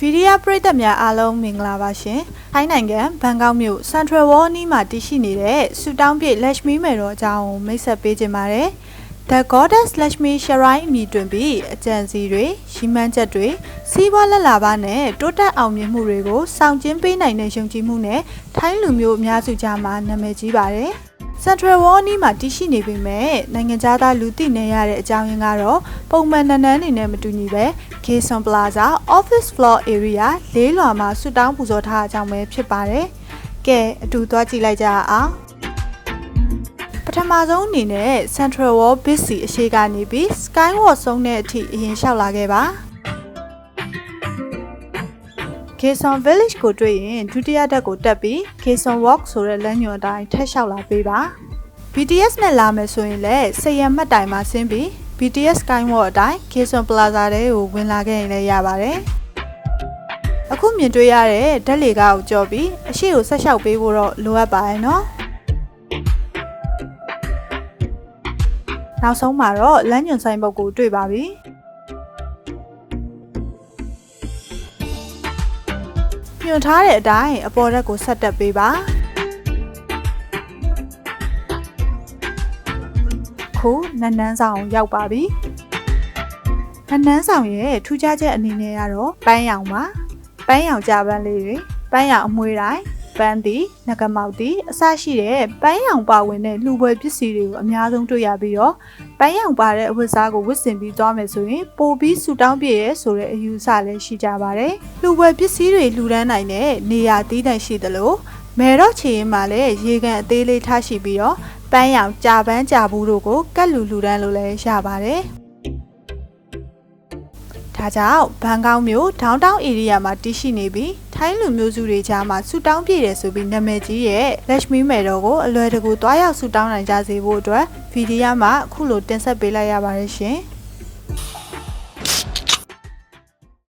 ဗီဒီယပရိသတ်များအားလုံးမင်္ဂလာပါရှင်။ထိုင်းနိုင်ငံဘန်ကောက်မြို့ Central World နီးမှာတည်ရှိနေတဲ့ဆူတောင်းပြည့် Lakshmi မယ်တော်အကြောင်းကိုမိတ်ဆက်ပေးခြင်းပါတယ်။ The Goddess Lakshmi Shrine အမည်တွင်ပြီးအကြံစီတွေရှိမှန်းချက်တွေစီးပွားလက်လာပါနဲ့တိုးတက်အောင်မြင်မှုတွေကိုစောင့်ကျင်းပေးနိုင်တဲ့ယုံကြည်မှုနဲ့ထိုင်းလူမျိုးအများစုကြားမှာနာမည်ကြီးပါတယ်။ Central World နီးမှာတည်ရှိနေပေမဲ့နိုင်ငံခြားသားလူသိနေရတဲ့အကြောင်းရင်းကတော့ပုံမှန်နန်းနန်းနေနဲ့မတူညီပဲ Quezon Plaza Office Floor Area လေးလွာမှာဆွတောင်းပူဇော်ထားအကြောင်းပဲဖြစ်ပါတယ်။ကဲအတူသွားကြည့်လိုက်ကြအောင်။ပထမဆုံးအနေနဲ့ Central World Big အရှိကနေပြီး Skywalk ဆုံးတဲ့အထိအရင်လျှောက်လာခဲ့ပါ။ Quezon Village ကိုတွေ့ရင်ဒုတိယဓာတ်ကိုတက်ပြီး Quezon Walk ဆိုတဲ့လမ်းညွှန်အတိုင်းထပ်လျှောက်လာပေးပါ BTS နဲ့လာမယ်ဆိုရင်လည်းစရံမှတ်တိုင်မှာဆင်းပြီး BTS Skywalk အတိုင်း Quezon Plaza ထဲကိုဝင်လာခဲ့ရင်လည်းရပါတယ်အခုမြင်တွေ့ရတဲ့ဓာတ်လေကားကိုကြော်ပြီးအရှိကိုဆက်လျှောက်ပေးဖို့တော့လိုအပ်ပါရဲ့နော်နောက်ဆုံးမှာတော့လမ်းညွှန်ဆိုင်ဘုတ်ကိုတွေ့ပါပြီ ညွှန်ထားတဲ့အတိုင်းအပေါ်ဓာတ်ကိုဆက်တက်ပေးပါခုနန်းနန်းဆောင်ကိုရောက်ပါပြီနန်းနန်းဆောင်ရဲ့ထူးခြားချက်အနေနဲ့ကတော့ပန်းရောင်ပါပန်းရောင်ကြပန်းလေးတွေပန်းရောင်အမွှေးတိုင်း ပန်းတီငကမောက်တီအစရှိတဲ့ပန်းရောင်ပါဝင်တဲ့လူပွဲပစ္စည်းတွေကိုအများဆုံးတွေ့ရပြီးတော့ပန်းရောင်ပါတဲ့အဝတ်စားကိုဝတ်ဆင်ပြီးသွားမယ်ဆိုရင်ပိုပြီးဆူတောင်းပြည့်ရဲဆိုတဲ့အယူအဆလည်းရှိကြပါတယ်လူပွဲပစ္စည်းတွေလူဒန်းနိုင်တဲ့နေရာတီးတိုင်ရှိသလိုမဲတော့ချီရင်မှလည်းရေကန်အသေးလေးထားရှိပြီးတော့ပန်းရောင်ကြာပန်းကြာဘူးတို့ကိုကတ်လူလူဒန်းလို့လည်းရပါတယ်ဒါကြောင့်ဘန်ကောက်မြို့ဒေါင်းတောင် area မှာတည်ရှိနေပြီး ထိုင်းလူမျိုးစုတွေကြားမှာဆူတောင်းပြည့်တယ်ဆိုပြီးနာမည်ကြီးရဲ့ Lakshmi မယ်တော်ကိုအလွယ်တကူတွားရောက်ဆူတောင်းနိုင်ကြစေဖို့အတွက်ဗီဒီယိုမှာအခုလိုတင်ဆက်ပေးလိုက်ရပါတယ်ရှင်။